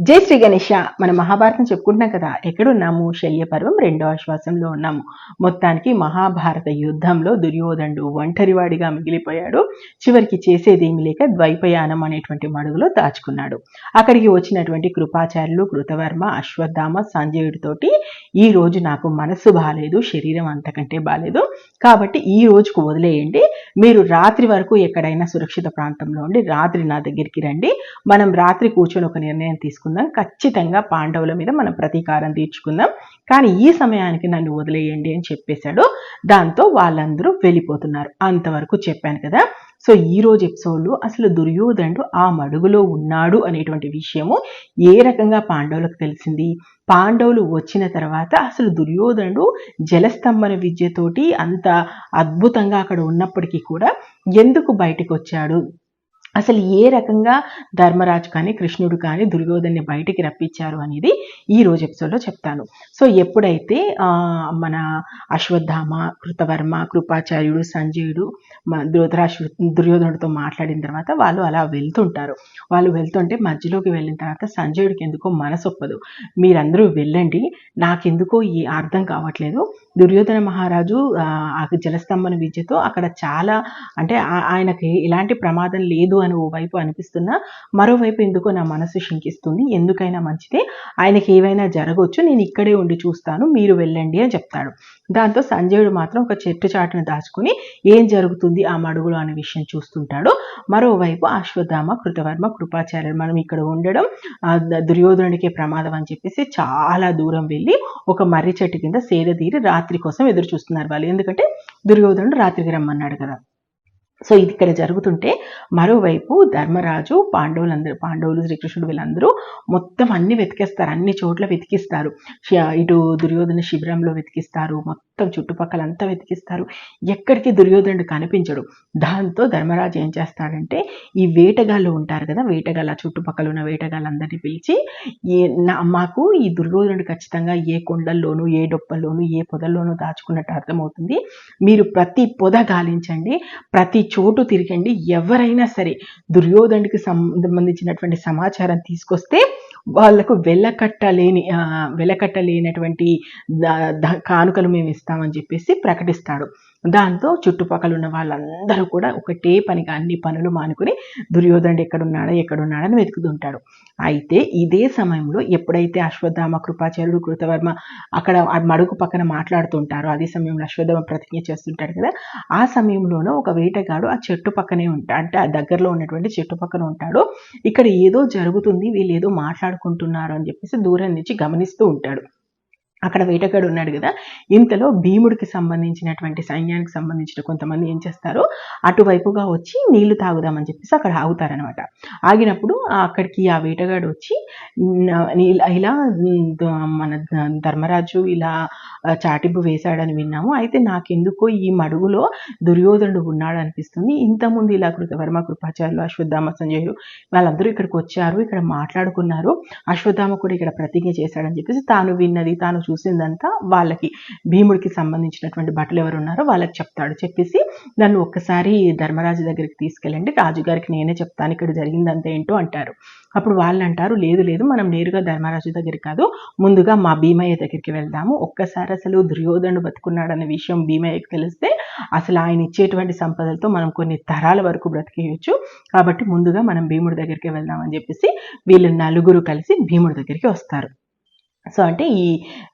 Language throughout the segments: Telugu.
జై శ్రీ గణేష. మన మహాభారతం చెప్పుకుంటున్నాం కదా. ఎక్కడున్నాము? శల్యపర్వం రెండో ఆశ్వాసంలో ఉన్నాము. మొత్తానికి మహాభారత యుద్ధంలో దుర్యోధనుడు ఒంటరివాడిగా మిగిలిపోయాడు. చివరికి చేసేదేమి లేక ద్వైపయానం అనేటువంటి మడుగులో దాచుకున్నాడు. అక్కడికి వచ్చినటువంటి కృపాచార్యులు కృతవర్మ అశ్వత్థామ సంజయుడితోటి ఈ రోజు నాకు మనస్సు బాగాలేదు శరీరం అంతకంటే బాగాలేదు కాబట్టి ఈ రోజుకు వదిలేయండి. మీరు రాత్రి వరకు ఎక్కడైనా సురక్షిత ప్రాంతంలో ఉండి రాత్రి నా దగ్గరికి రండి. మనం రాత్రి కూర్చొని ఒక నిర్ణయం తీసుకుందాం. ఖచ్చితంగా పాండవుల మీద మనం ప్రతీకారం తీర్చుకుందాం. కానీ ఈ సమయానికి నన్ను వదిలేయండి అని చెప్పేశాడు. దాంతో వాళ్ళందరూ వెళ్ళిపోతున్నారు. అంతవరకు చెప్పాను కదా. సో ఈ రోజు ఎపిసోడ్లో అసలు దుర్యోధనుడు ఆ మడుగులో ఉన్నాడు అనేటువంటి విషయము ఏ రకంగా పాండవులకు తెలిసింది? పాండవులు వచ్చిన తర్వాత అసలు దుర్యోధనుడు జలస్తంభన విద్యతోటి అంత అద్భుతంగా అక్కడ ఉన్నప్పటికీ కూడా ఎందుకు బయటకు వచ్చాడు అసలు ఏ రకంగా ధర్మరాజు కానీ కృష్ణుడు కానీ దుర్యోధన్ని బయటికి రప్పించారు అనేది ఈ రోజు ఎపిసోడ్లో చెప్తాను. సో ఎప్పుడైతే మన అశ్వత్థామ కృతవర్మ కృపాచార్యుడు సంజయుడు మ- దుర్యోధనుడితో మాట్లాడిన తర్వాత వాళ్ళు అలా వెళ్తుంటారు. వాళ్ళు వెళ్తుంటే మధ్యలోకి వెళ్ళిన తర్వాత సంజయుడికి ఎందుకో మనసొప్పదు. మీరందరూ వెళ్ళండి. నాకెందుకో ఈ అర్థం కావట్లేదు. దుర్యోధన మహారాజు ఆ, జలస్తంభన విద్యతో అక్కడ చాలా అంటే ఆయనకి ఎలాంటి ప్రమాదం లేదు అని ఓవైపు అనిపిస్తున్నా మరోవైపు ఎందుకో నా మనసు శంకిస్తుంది. ఎందుకైనా మంచిదే. ఆయనకి ఏవైనా జరగవచ్చు నేను ఇక్కడే ఉండి చూస్తాను మీరు వెళ్ళండి అని చెప్తాడు. దాంతో సంజయుడు మాత్రం ఒక చెట్టు చాటును దాచుకుని ఏం జరుగుతుంది ఆ మడుగులో అనే విషయం చూస్తుంటాడు. మరోవైపు అశ్వత్థామ కృతవర్మ కృపాచార్యులు మనం ఇక్కడ ఉండడం దుర్యోధనుడికే ప్రమాదం అని చెప్పేసి చాలా దూరం వెళ్ళి ఒక మర్రి చెట్టు కింద సేద తీరి రాత్రి కోసం ఎదురు చూస్తున్నారు వాళ్ళు. ఎందుకంటే దుర్యోధనుడు రాత్రికి రమ్మన్నాడు కదా. సో ఇది ఇక్కడ జరుగుతుంటే మరోవైపు ధర్మరాజు పాండవులందరూ పాండవులు శ్రీకృష్ణుడు వీళ్ళందరూ మొత్తం అన్ని వెతికేస్తారు అన్ని చోట్ల వెతికిస్తారు. ఇటు దుర్యోధన శిబిరంలో వెతికిస్తారు మొత్తం మొత్తం చుట్టుపక్కల అంతా వెతికిస్తారు. ఎక్కడికి దుర్యోధనుడు కనిపించడు. దాంతో ధర్మరాజు ఏం చేస్తాడంటే ఈ వేటగాళ్ళు ఉంటారు కదా వేటగాళ్ళ చుట్టుపక్కల ఉన్న వేటగాళ్ళందరినీ పిలిచి ఏ నా మాకు ఈ దుర్యోధనుడు ఖచ్చితంగా ఏ కొండల్లోనూ ఏ డొప్పల్లోనూ ఏ పొదల్లోనూ దాచుకున్నట్టు అర్థమవుతుంది. మీరు ప్రతి పొద గాలించండి ప్రతి చోటు తిరగండి ఎవరైనా సరే దుర్యోధనుడికి సంబంధించినటువంటి సమాచారం తీసుకొస్తే వాళ్ళకు వెలకట్టలేని వెలకట్టలేనటువంటి కానుకలు మేము ఇస్తామని చెప్పేసి ప్రకటిస్తాడు. దాంతో చుట్టుపక్కల ఉన్న వాళ్ళందరూ కూడా ఒకటే పనిగా అన్ని పనులు మానుకుని దుర్యోధనుడు ఎక్కడున్నాడా ఎక్కడున్నాడని వెతుకుతుంటాడు. అయితే ఇదే సమయంలో ఎప్పుడైతే అశ్వత్థామ కృపాచార్యుడు కృతవర్మ అక్కడ మడుగు పక్కన మాట్లాడుతుంటారో అదే సమయంలో అశ్వత్థామ ప్రతిజ్ఞ చేస్తుంటాడు కదా ఆ సమయంలోనూ ఒక వేటగాడు ఆ చెట్టు పక్కనే ఉంటాడు అంటే ఆ దగ్గరలో ఉన్నటువంటి చెట్టు పక్కన ఉంటాడు. ఇక్కడ ఏదో జరుగుతుంది వీళ్ళు ఏదో మాట్లాడుకుంటున్నారు అని చెప్పేసి దూరం నుంచి గమనిస్తూ ఉంటాడు. అక్కడ వేటగాడు ఉన్నాడు కదా ఇంతలో భీముడికి సంబంధించినటువంటి సైన్యానికి సంబంధించిన కొంతమంది ఏం చేస్తారు అటువైపుగా వచ్చి నీళ్ళు తాగుదామని చెప్పేసి అక్కడ ఆగుతారనమాట ఆగినప్పుడు అక్కడికి ఆ వేటగాడు వచ్చి ఇలా మన ధర్మరాజు ఇలా చాటింపు వేశాడని విన్నాము. అయితే నాకెందుకో ఈ మడుగులో దుర్యోధనుడు ఉన్నాడు అనిపిస్తుంది ఇంతకుముందు ఇలా కృతవర్మ కృపాచార్యులు అశ్వత్థామ సంజయులు వాళ్ళందరూ ఇక్కడికి వచ్చారు ఇక్కడ మాట్లాడుకున్నారు. అశ్వత్థామ కూడా ఇక్కడ ప్రతిజ్ఞ చేశాడని చెప్పేసి తాను విన్నది తాను చూసిందంతా వాళ్ళకి భీముడికి సంబంధించినటువంటి భటులు ఎవరు ఉన్నారో వాళ్ళకి చెప్తాడు. చెప్పేసి నన్ను ఒక్కసారి ధర్మరాజు దగ్గరికి తీసుకెళ్ళండి. రాజుగారికి నేనే చెప్తాను ఇక్కడ జరిగిందంతా ఏంటో అంటారు. అప్పుడు వాళ్ళు అంటారు లేదు లేదు మనం నేరుగా ధర్మరాజు దగ్గరికి కాదు ముందుగా మా భీమయ్య దగ్గరికి వెళ్దాము. ఒక్కసారి అసలు దుర్యోధనుడు బతుకున్నాడన్న విషయం భీమయ్యకి తెలిస్తే అసలు ఆయన ఇచ్చేటువంటి సంపదలతో మనం కొన్ని తరాల వరకు బ్రతికేయచ్చు. కాబట్టి ముందుగా మనం భీముడి దగ్గరికి వెళ్దామని చెప్పేసి వీళ్ళు నలుగురు కలిసి భీముడి దగ్గరికి వస్తారు. సో అంటే ఈ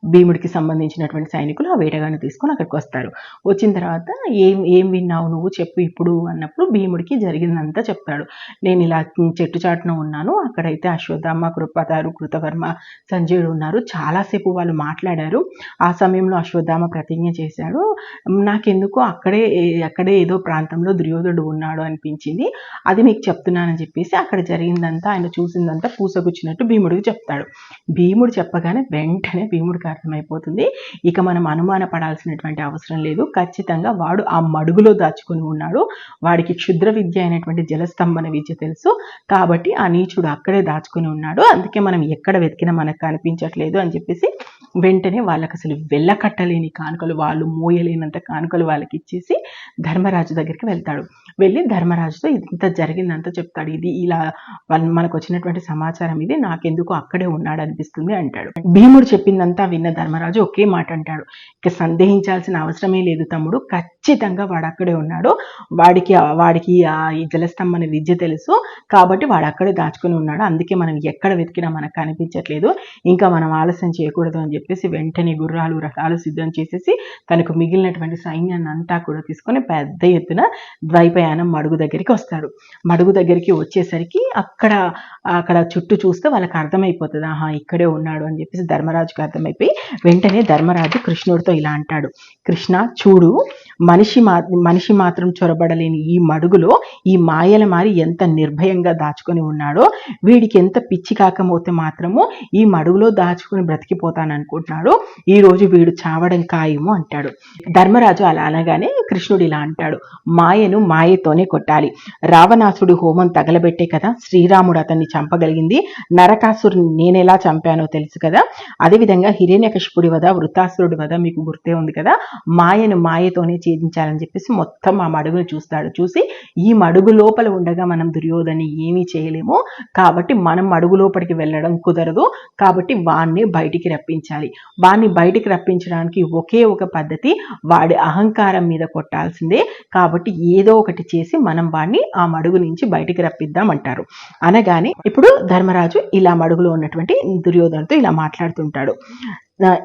భీముడికి సంబంధించినటువంటి సైనికులు ఆ వేటగాన్ని తీసుకొని అక్కడికి వస్తారు. వచ్చిన తర్వాత ఏం ఏం విన్నావు నువ్వు? చెప్పు ఇప్పుడు అన్నప్పుడు భీముడికి జరిగిందంతా చెప్తాడు. నేను ఇలా చెట్టు చాటున ఉన్నాను. అక్కడైతే అశ్వత్థామ కృపతారు కృతవర్మ సంజయుడు ఉన్నారు. చాలాసేపు వాళ్ళు మాట్లాడారు. ఆ సమయంలో అశ్వత్థామ ప్రతిజ్ఞ చేశాడు. నాకెందుకో అక్కడే అక్కడే ఏదో ప్రాంతంలో దుర్యోధుడు ఉన్నాడు అనిపించింది. అది నీకు చెప్తున్నానని చెప్పేసి అక్కడ జరిగిందంతా ఆయన చూసిందంతా పూసగుచ్చినట్టు భీముడికి చెప్తాడు. భీముడు చెప్పగానే వెంటనే భీముడికి అర్థమైపోతుంది. ఇక మనం అనుమాన పడాల్సినటువంటి అవసరం లేదు. ఖచ్చితంగా వాడు ఆ మడుగులో దాచుకుని ఉన్నాడు. వాడికి క్షుద్ర విద్య అయినటువంటి జలస్తంభన విద్య తెలుసు. కాబట్టి ఆ నీచుడు అక్కడే దాచుకుని ఉన్నాడు. అందుకే మనం ఎక్కడ వెతికినా మనకు కనిపించట్లేదు అని చెప్పేసి వెంటనే వాళ్ళకి అసలు వెళ్ళకట్టలేని కానుకలు వాళ్ళు మోయలేనంత కానుకలు వాళ్ళకి ఇచ్చేసి ధర్మరాజు దగ్గరికి వెళ్తాడు. వెళ్ళి ధర్మరాజుతో ఇంత జరిగిందంతా చెప్తాడు. ఇది ఇలా మనకు వచ్చినటువంటి సమాచారం ఇది నాకెందుకు అక్కడే ఉన్నాడు అనిపిస్తుంది అంటాడు. భీముడు చెప్పిందంతా విన్న ధర్మరాజు ఒకే మాట అంటాడు. ఇక సందేహించాల్సిన అవసరమే లేదు తమ్ముడు ఖచ్చితంగా వాడు అక్కడే ఉన్నాడు. వాడికి వాడికి ఆ ఈ జలస్తంభం విద్య తెలుసు కాబట్టి వాడు అక్కడే దాచుకుని ఉన్నాడు. అందుకే మనం ఎక్కడ వెతికినా మనకు కనిపించట్లేదు. ఇంకా మనం ఆలస్యం చేయకూడదు అని చెప్పేసి వెంటనే గుర్రాలు రకాలు సిద్ధం చేసేసి తనకు మిగిలినటువంటి సైన్యాన్ని అంతా కూడా తీసుకొని పెద్ద ఎత్తున ప్రయాణం మడుగు దగ్గరికి వస్తాడు. మడుగు దగ్గరికి వచ్చేసరికి అక్కడ అక్కడ చుట్టూ చూస్తే వాళ్ళకి అర్థమైపోతుంది. ఆహా ఇక్కడే ఉన్నాడు అని చెప్పేసి ధర్మరాజుకి అర్థమైపోయి వెంటనే ధర్మరాజు కృష్ణుడితో ఇలా అంటాడు. కృష్ణ చూడు మనిషి మా మనిషి మాత్రం చొరబడలేని ఈ మడుగులో ఈ మాయల మారి ఎంత నిర్భయంగా దాచుకొని ఉన్నాడో వీడికి ఎంత పిచ్చి కాకపోతే మాత్రము ఈ మడుగులో దాచుకుని బ్రతికిపోతాను అనుకుంటున్నాడు ఈ రోజు వీడు చావడం ఖాయము అంటాడు. ధర్మరాజు అలా అనగానే కృష్ణుడు ఇలా అంటాడు. మాయను మాయ మాయతోనే కొట్టాలి. రావణాసుడు హోమం తగలబెట్టే కదా శ్రీరాముడు అతన్ని చంపగలిగింది. నరకాసురుని నేనెలా చంపానో తెలుసు కదా. అదేవిధంగా హిరణ్యకశిపుడి వద వృత్తాసురుడి వద మీకు గుర్తే ఉంది కదా. మాయను మాయతోనే ఛేదించాలని చెప్పేసి మొత్తం ఆ మడుగును చూస్తాడు. చూసి ఈ మడుగు లోపల ఉండగా మనం దుర్యోధని ఏమీ చేయలేము. కాబట్టి మనం మడుగు లోపలికి వెళ్ళడం కుదరదు. కాబట్టి వాణ్ణి బయటికి రప్పించాలి. వాణ్ణి బయటికి రప్పించడానికి ఒకే ఒక పద్ధతి వాడి అహంకారం మీద కొట్టాల్సిందే. కాబట్టి ఏదో ఒకటి చేసి మనం వాడిని ఆ మడుగు నుంచి బయటికి రప్పిద్దాం అంటారు అనగానే ఇప్పుడు ధర్మరాజు ఇలా మడుగులో ఉన్నటువంటి దుర్యోధనతో ఇలా మాట్లాడుతుంటాడు.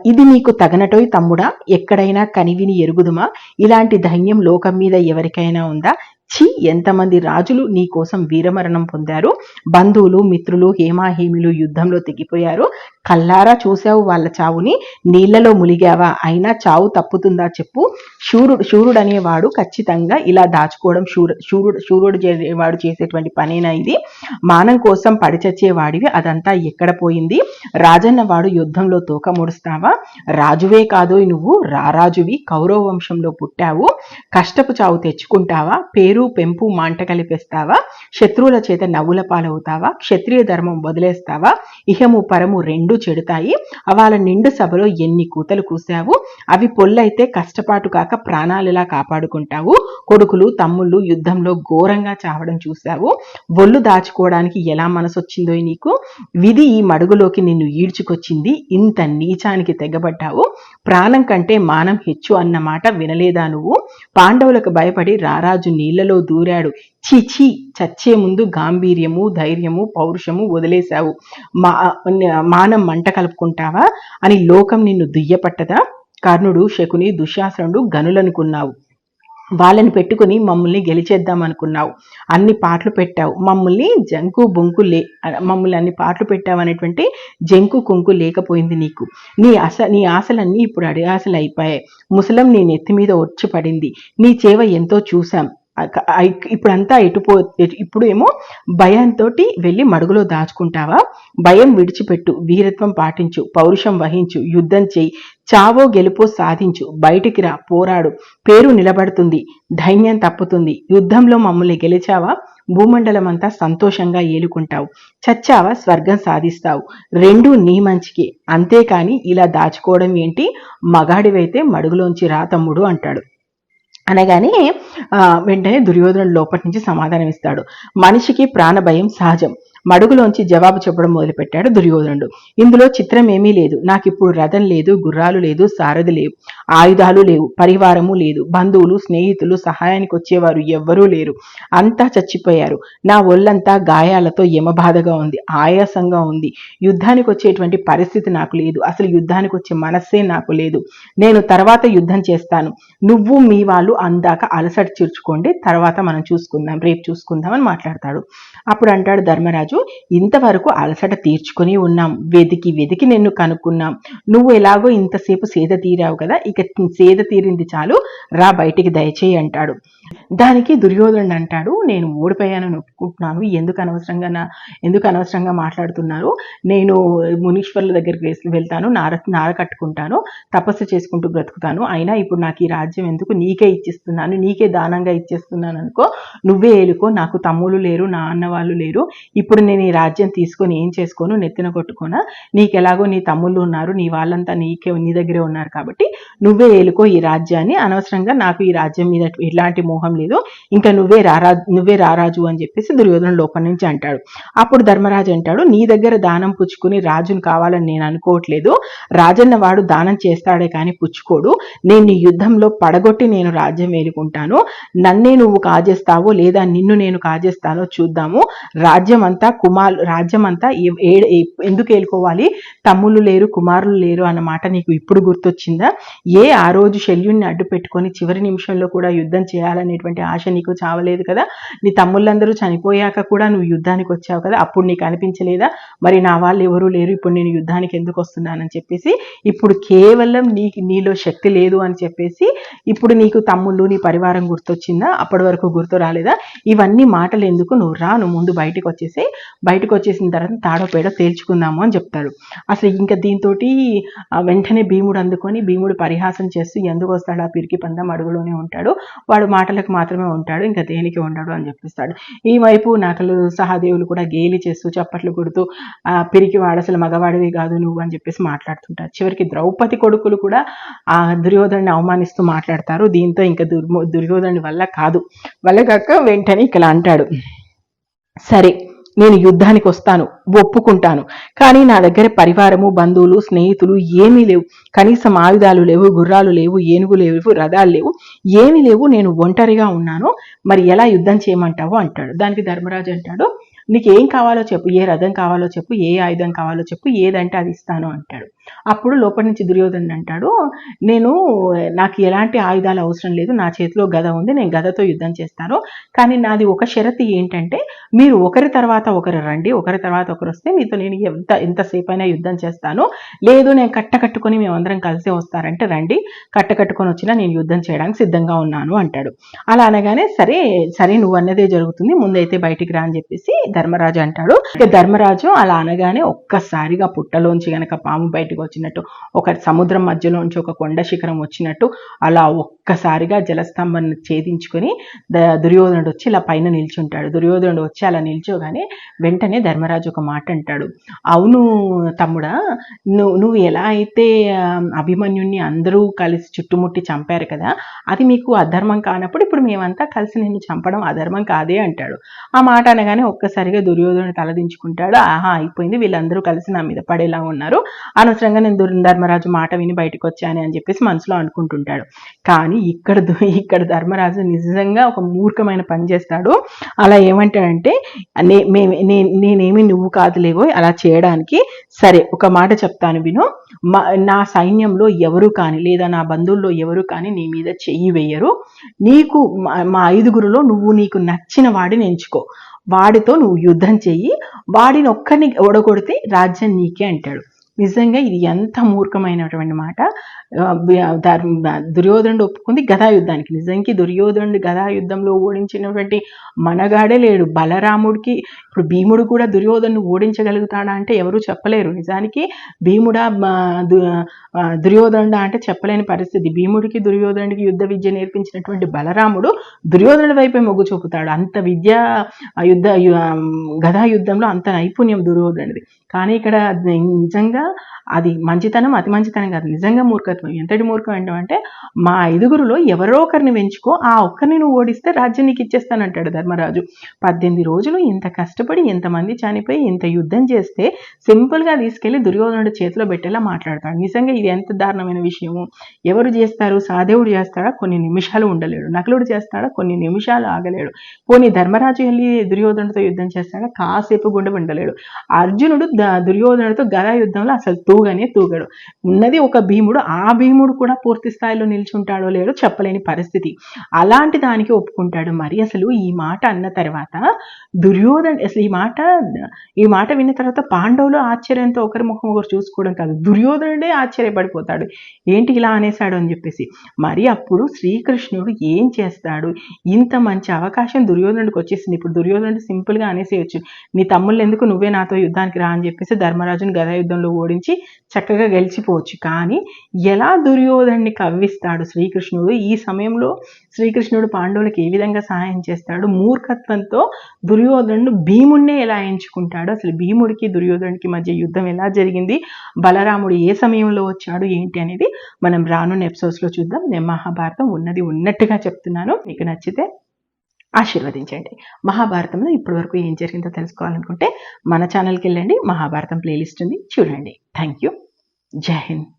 ఇది నీకు తగనటోయ్ తమ్ముడా ఎక్కడైనా కనివిని ఎరుగుదుమా? ఇలాంటి ధైన్యం లోకం మీద ఎవరికైనా ఉందా? ఛీ ఎంతమంది రాజులు నీ కోసం వీరమరణం పొందారు? బంధువులు మిత్రులు హేమాహేమిలు యుద్ధంలో తెగిపోయారు? కల్లారా చూసావు వాళ్ళ చావుని? నీళ్ళలో ములిగావా? అయినా చావు తప్పుతుందా చెప్పు? శూరుడు శూరుడు అనేవాడు ఖచ్చితంగా ఇలా దాచుకోవడం శూర శూరుడు శూరుడు వాడు చేసేటువంటి పనేనా ఇది? మానం కోసం పడిచచ్చే వాడివి అదంతా ఎక్కడ పోయింది? రాజన్న వాడు యుద్ధంలో తోక ముడుస్తావా రాజువే కాదోయ్ నువ్వు రారాజువి కౌరవ వంశంలో పుట్టావు. కష్టపు చావు తెచ్చుకుంటావా? పేరు పెంపు మంట కలిపేస్తావా? శత్రువుల చేత నవ్వుల పాలవుతావా? క్షత్రియ ధర్మం వదిలేస్తావా? ఇహము పరము రెండు చెడుతాయి. అవాళ నిండు సభలో ఎన్ని కూతలు కూశావు? అవి పొల్లైతే కష్టపాటు కాక ప్రాణాలులా కాపాడుకుంటావు. కొడుకులు తమ్ముళ్ళు యుద్ధంలో ఘోరంగా చావడం చూశావు. ఒళ్ళు దాచుకోవడానికి ఎలా మనసొచ్చిందో నీకు? విధి ఈ మడుగులోకి నిన్ను ఈడ్చుకొచ్చింది. ఇంత నీచ నీచానికి తెగబడ్డావు. ప్రాణం కంటే మానం హెచ్చు అన్న మాట వినలేదా నువ్వు? పాండవులకు భయపడి రారాజు నీళ్ళలో దూరాడు. ఛీ ఛీ చచ్చే ముందు గాంభీర్యము ధైర్యము పౌరుషము వదిలేశావు. మా మానం మంట కలుపుకుంటావా? అని లోకం నిన్ను దుయ్యపట్టదా? కర్ణుడు శకుని దుశ్శాసనుడు గనులనుకున్నావు. వాళ్ళని పెట్టుకుని మమ్మల్ని గెలిచేద్దాం అనుకున్నావు. అన్ని పాటలు పెట్టావు. మమ్మల్ని జంకు బొంకు లే మమ్మల్ని అన్ని పాటలు పెట్టావు అనేటువంటి జంకు కుంకు లేకపోయింది నీకు. నీ ఆశ నీ ఆశలన్నీ ఇప్పుడు అడిగాసలు అయిపోయాయి. ముసలం నీ నెత్తి మీద వచ్చి పడింది. నీ చేవ ఎంతో చూశాం. ఇప్పుడంతా ఎటుపో ఇప్పుడు ఏమో భయంతో వెళ్ళి మడుగులో దాచుకుంటావా? భయం విడిచిపెట్టు వీరత్వం పాటించు పౌరుషం వహించు యుద్ధం చేయి చావో గెలుపో సాధించు బయటికి రా పోరాడు. పేరు నిలబడుతుంది ధైన్యం తప్పుతుంది. యుద్ధంలో మమ్మల్ని గెలిచావా? భూమండలం అంతా సంతోషంగా ఏలుకుంటావు. చచ్చావా? స్వర్గం సాధిస్తావు. రెండూ నీ మంచికి. అంతేకాని ఇలా దాచుకోవడం ఏంటి? మగాడివైతే మడుగులోంచి రా తమ్ముడు అంటాడు. అనగానే ఆ, వెంటనే దుర్యోధనుడు లోపటి నుంచి సమాధానం ఇస్తాడు మనిషికి ప్రాణభయం సహజం. మడుగులోంచి జవాబు చెప్పడం మొదలుపెట్టాడు దుర్యోధనుడు. ఇందులో చిత్రం ఏమీ లేదు. నాకు ఇప్పుడు రథం లేదు గుర్రాలు లేదు సారథి లేవు ఆయుధాలు లేవు పరివారము లేదు బంధువులు స్నేహితులు సహాయానికి వచ్చేవారు ఎవ్వరూ లేరు. అంతా చచ్చిపోయారు. నా ఒళ్ళంతా గాయాలతో యమబాధగా ఉంది ఆయాసంగా ఉంది. యుద్ధానికి వచ్చేటువంటి పరిస్థితి నాకు లేదు. అసలు యుద్ధానికి వచ్చే మనస్సే నాకు లేదు. నేను తర్వాత యుద్ధం చేస్తాను. నువ్వు మీ వాళ్ళు అందాక అలసట తీర్చుకోండి. తర్వాత మనం చూసుకుందాం రేపు చూసుకుందాం అని మాట్లాడతాడు. అప్పుడు అంటాడు ధర్మరాజు ఇంతవరకు అలసట తీర్చుకొని ఉన్నాం. వెదికి వెదికి నిన్ను కనుక్కున్నాం. నువ్వు ఎలాగో ఇంతసేపు సేద తీరావు కదా ఇక సేద తీరింది చాలు. రా బయటికి దయచేయి అంటాడు. దానికి దుర్యోధనుడు అంటాడు నేను ఓడిపోయానని ఒప్పుకుంటున్నాను ఎందుకు అనవసరంగా నా ఎందుకు అనవసరంగా మాట్లాడుతున్నారు? నేను మునీశ్వర్ల దగ్గరికి వెళ్తాను నార నార కట్టుకుంటాను తపస్సు చేసుకుంటూ బ్రతుకుతాను. అయినా ఇప్పుడు నాకు ఈ రాజ్యం ఎందుకు? నీకే ఇచ్చిస్తున్నాను నీకే దానంగా ఇచ్చేస్తున్నాను అనుకో నువ్వే ఏలుకో నాకు తమ్ముళ్ళు లేరు నా అన్న వాళ్ళు లేరు. ఇప్పుడు నేను ఈ రాజ్యం తీసుకొని ఏం చేసుకోను? నెత్తిన కొట్టుకోనా? నీకు ఎలాగో నీ తమ్ముళ్ళు ఉన్నారు నీ వాళ్ళంతా నీకే నీ దగ్గరే ఉన్నారు కాబట్టి నువ్వే ఏలుకో ఈ రాజ్యాన్ని. అనవసరంగా నాకు ఈ రాజ్యం మీద ఎలాంటి మోహం మోహం లేదు. ఇంకా నువ్వే రారా నువ్వే రారాజు అని చెప్పేసి దుర్యోధన లోపల నుంచి అంటాడు. అప్పుడు ధర్మరాజు అంటాడు నీ దగ్గర దానం పుచ్చుకుని రాజును కావాలని నేను అనుకోవట్లేదు. రాజన్న వాడు దానం చేస్తాడే కానీ పుచ్చుకోడు. నేను యుద్ధంలో పడగొట్టి నేను రాజ్యం వేలుకుంటాను. నన్నే నువ్వు కాజేస్తావో లేదా నిన్ను నేను కాజేస్తానో చూద్దాము. రాజ్యం అంతా కుమార్ రాజ్యం అంతా ఎందుకు ఏలుకోవాలి? తమ్ముళ్ళు లేరు కుమారులు లేరు అన్న మాట నీకు ఇప్పుడు గుర్తొచ్చిందా? ఏ ఆ రోజు శల్యుణ్ణి అడ్డు పెట్టుకొని చివరి నిమిషంలో కూడా యుద్ధం చేయాలని అనేటువంటి ఆశ నీకు చావలేదు కదా? నీ తమ్ముళ్ళందరూ చనిపోయాక కూడా నువ్వు యుద్ధానికి వచ్చావు కదా? అప్పుడు నీకు అనిపించలేదా? మరి నా వాళ్ళు ఎవరూ లేరు ఇప్పుడు నేను యుద్ధానికి ఎందుకు వస్తున్నానని చెప్పేసి ఇప్పుడు కేవలం నీకు నీలో శక్తి లేదు అని చెప్పేసి ఇప్పుడు నీకు తమ్ముళ్ళు నీ పరివారం గుర్తొచ్చిందా? అప్పటి వరకు గుర్తు రాలేదా? ఇవన్నీ మాటలు ఎందుకు? నువ్వు రా నువ్వు ముందు బయటకు వచ్చేసి బయటకు వచ్చేసిన తర్వాత తాడోపేడో తేల్చుకుందాము అని చెప్తాడు అసలు ఇంకా దీంతో వెంటనే భీముడు అందుకొని భీముడు పరిహాసం చేస్తూ ఎందుకు వస్తాడు? ఆ పిరికి పందం అడుగులోనే ఉంటాడు. వాడు మాటలకు మాత్రమే ఉంటాడు ఇంకా దేనికి ఉండడు అని చెప్పిస్తాడు. ఈ వైపు నకలు సహదేవులు కూడా గేలి చేస్తూ చప్పట్లు కొడుతూ ఆ పిరికి అసలు మగవాడివి కాదు నువ్వు అని చెప్పేసి మాట్లాడుతుంటారు. చివరికి ద్రౌపది కొడుకులు కూడా ఆ దుర్యోధన్ని అవమానిస్తూ మాట్లాడతారు. దీంతో ఇంకా దుర్మో దుర్యోధని వల్ల కాదు. వల్ల కాక వెంటనే ఇక్కడ అంటాడు. సరే నేను యుద్ధానికి వస్తాను ఒప్పుకుంటాను. కానీ నా దగ్గర పరివారము బంధువులు స్నేహితులు ఏమీ లేవు. కనీసం ఆయుధాలు లేవు గుర్రాలు లేవు ఏనుగు లేవు రథాలు లేవు ఏమీ లేవు. నేను ఒంటరిగా ఉన్నాను. మరి ఎలా యుద్ధం చేయమంటావు అంటాడు. దానికి ధర్మరాజు అంటాడు నీకు ఏం కావాలో చెప్పు ఏ రథం కావాలో చెప్పు ఏ ఆయుధం కావాలో చెప్పు ఏదంటే అది ఇస్తాను అంటాడు. అప్పుడు లోపల నుంచి దుర్యోధనుడు అంటాడు నేను నాకు ఎలాంటి ఆయుధాలు అవసరం లేదు నా చేతిలో గద ఉంది నేను గదతో యుద్ధం చేస్తాను కానీ నాది ఒక షరతు ఏంటంటే మీరు ఒకరి తర్వాత ఒకరు రండి ఒకరి తర్వాత ఒకరు వస్తే మీతో నేను ఎంత ఎంతసేపు అయినా యుద్ధం చేస్తాను లేదు నేను కట్ట కట్టుకొని మేమందరం కలిసి వస్తారంటే రండి కట్ట కట్టుకొని వచ్చినా నేను యుద్ధం చేయడానికి సిద్ధంగా ఉన్నాను అంటాడు. అలా అనగానే సరే సరే నువ్వు అన్నదే జరుగుతుంది ముందైతే బయటికి రా అని చెప్పేసి ధర్మరాజు అంటాడు. ధర్మరాజు అలా అనగానే ఒక్కసారిగా పుట్టలోంచి గనక పాము బయటకు వచ్చినట్టు ఒక సముద్రం మధ్యలోంచి ఒక కొండ శిఖరం వచ్చినట్టు అలా ఒక్కసారిగా జలస్తంభం ఛేదించుకొని దుర్యోధనుడు వచ్చి ఇలా పైన నిల్చుంటాడు. దుర్యోధనుడు వచ్చి అలా నిల్చోగానే వెంటనే ధర్మరాజు ఒక మాట అంటాడు. అవును తమ్ముడా నువ్వు నువ్వు ఎలా అయితే అభిమన్యుణ్ణి అందరూ కలిసి చుట్టుముట్టి చంపారు కదా అది మీకు అధర్మం కానప్పుడు ఇప్పుడు మేమంతా కలిసి నిన్ను చంపడం అధర్మం కాదే అంటాడు. ఆ మాట అనగానే ఒక్కసారిగా దుర్యోధనుడు తలదించుకుంటాడు ఆహా అయిపోయింది. వీళ్ళందరూ కలిసి నా మీద పడేలా ఉన్నారు. అనవసరంగా నేను ధర్మరాజు మాట విని బయటకు వచ్చాను అని చెప్పేసి మనసులో అనుకుంటుంటాడు. కానీ ఇక్కడ ఇక్కడ ధర్మరాజు నిజంగా ఒక మూర్ఖమైన పని చేస్తాడు. అలా ఏమంటాడంటే నే- నేనేమి నువ్వు కాదులేవో అలా చేయడానికి సరే ఒక మాట చెప్తాను విను. మా నా సైన్యంలో ఎవరు కానీ లేదా నా బంధువుల్లో ఎవరు కానీ నీ మీద చెయ్యి వేయరు. నీకు మా ఐదుగురులో నువ్వు నీకు నచ్చిన వాడిని ఎంచుకో. వాడితో నువ్వు యుద్ధం చెయ్యి. వాడిని ఒక్కరిని ఓడగొడితే రాజ్యం నీకే అంటాడు. నిజంగా ఇది ఎంత మూర్ఖమైనటువంటి మాట ఆ, బి- ధర్మ- దుర్యోధనుడు ఒప్పుకుంది గదా యుద్ధానికి నిజానికి దుర్యోధనుడు గదా యుద్ధంలో ఓడించినటువంటి మనగాడే లేడు. బలరాముడికి ఇప్పుడు భీముడు కూడా దుర్యోధను ఓడించగలుగుతాడా అంటే ఎవరు చెప్పలేరు. నిజానికి భీముడా దు- దుర్యోధనుడా అంటే చెప్పలేని పరిస్థితి. భీముడికి దుర్యోధనుడికి యుద్ధ విద్య నేర్పించినటువంటి బలరాముడు దుర్యోధనుడి వైపే మొగ్గు చూపుతాడు. అంత విద్య యుద్ధ యు- గదా యుద్ధంలో అంత నైపుణ్యం దుర్యోధనుడిది. కానీ ఇక్కడ నిజంగా అది మంచితనం అతి మంచితనం కాదు. నిజంగా మూర్ఖత్వం ఎంతటి మూర్ఖం ఏంటంటే మా ఐదుగురులో ఎవరో ఒకరిని వెంచుకో ఆ ఒక్కరిని నువ్వు ఓడిస్తే రాజ్యం నీకు ఇచ్చేస్తానంటాడు ధర్మరాజు. పద్దెనిమిది రోజులు ఇంత కష్టపడి ఇంతమంది చనిపోయి ఇంత యుద్ధం చేస్తే సింపుల్గా తీసుకెళ్ళి దుర్యోధనుడు చేతిలో పెట్టేలా మాట్లాడతాడు. నిజంగా ఇది ఎంత దారుణమైన విషయము. ఎవరు చేస్తారు? సాదేవుడు చేస్తాడా? కొన్ని నిమిషాలు ఉండలేడు. నకులుడు చేస్తాడా? కొన్ని నిమిషాలు ఆగలేడు. పోనీ ధర్మరాజు వెళ్ళి దుర్యోధనుడితో యుద్ధం చేస్తాడా? కాసేపు గుండె ఉండలేడు. అర్జునుడు దుర్యోధనుడితో గదా యుద్ధంలో అసలు తూగనే తూగడు. ఉన్నది ఒక భీముడు ఆ ఆ భీముడు కూడా పూర్తి స్థాయిలో నిల్చుంటాడో లేడో చెప్పలేని పరిస్థితి. అలాంటి దానికి ఒప్పుకుంటాడు మరి. అసలు ఈ మాట అన్న తర్వాత దుర్యోధన్ అసలు ఈ మాట ఈ మాట విన్న తర్వాత పాండవులు ఆశ్చర్యంతో ఒకరి ముఖం ఒకరు చూసుకోవడం కాదు. దుర్యోధనుడే ఆశ్చర్యపడిపోతాడు. ఏంటి ఇలా అనేశాడు అని చెప్పేసి. మరి అప్పుడు శ్రీకృష్ణుడు ఏం చేస్తాడు? ఇంత మంచి అవకాశం దుర్యోధనుడికి వచ్చేసింది. ఇప్పుడు దుర్యోధనుడు సింపుల్గా అనేసేయచ్చు. నీ తమ్ముళ్ళు ఎందుకు నువ్వే నాతో యుద్ధానికి రా అని చెప్పేసి ధర్మరాజుని గదా యుద్ధంలో ఓడించి చక్కగా గెలిచిపోవచ్చు. కానీ ఎలా దుర్యోధన్ని కవ్విస్తాడు శ్రీకృష్ణుడు? ఈ సమయంలో శ్రీకృష్ణుడు పాండవులకు ఏ విధంగా సహాయం చేస్తాడు? మూర్ఖత్వంతో దుర్యోధనుడు భీముణ్ణే ఎలా ఎంచుకుంటాడు? అసలు భీముడికి దుర్యోధనుడికి మధ్య యుద్ధం ఎలా జరిగింది? బలరాముడు ఏ సమయంలో వచ్చాడు? ఏంటి అనేది మనం రానున్న ఎపిసోడ్స్లో చూద్దాం. నేను మహాభారతం ఉన్నది ఉన్నట్టుగా చెప్తున్నాను. మీకు నచ్చితే ఆశీర్వదించండి. మహాభారతంలో ఇప్పటి వరకు ఏం జరిగిందో తెలుసుకోవాలనుకుంటే మన ఛానల్కి వెళ్ళండి. మహాభారతం ప్లేలిస్ట్ ఉంది. చూడండి. థ్యాంక్ యూ జై హింద్.